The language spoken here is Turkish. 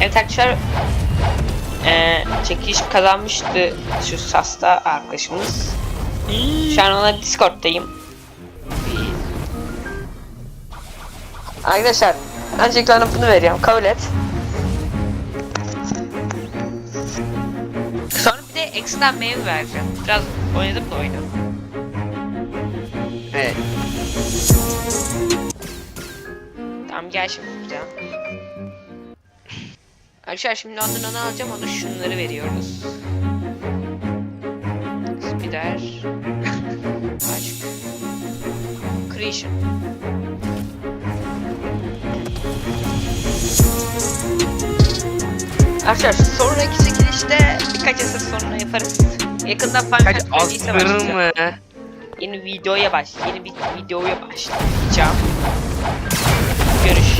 Evet arkadaşlar eee çekiliş kazanmıştı şu Sas'ta arkadaşımız. Şu an ona Discord'dayım. Arkadaşlar ona bunu veriyorum. Kabul et. Sonra bir de ekstra meyve vereceğim. Biraz oynadım da oyunu. Evet. Tamam gel şimdi buraya. Arkadaşlar şimdi ondan onu alacağım onu şunları veriyoruz. Spider. Aşk. Creation. Arkadaşlar sonraki çekilişte birkaç asır sonra yaparız. Yakında Kaç asır başlayacağım. mı? Yeni videoya baş, yeni bir videoya başlayacağım. Görüşürüz.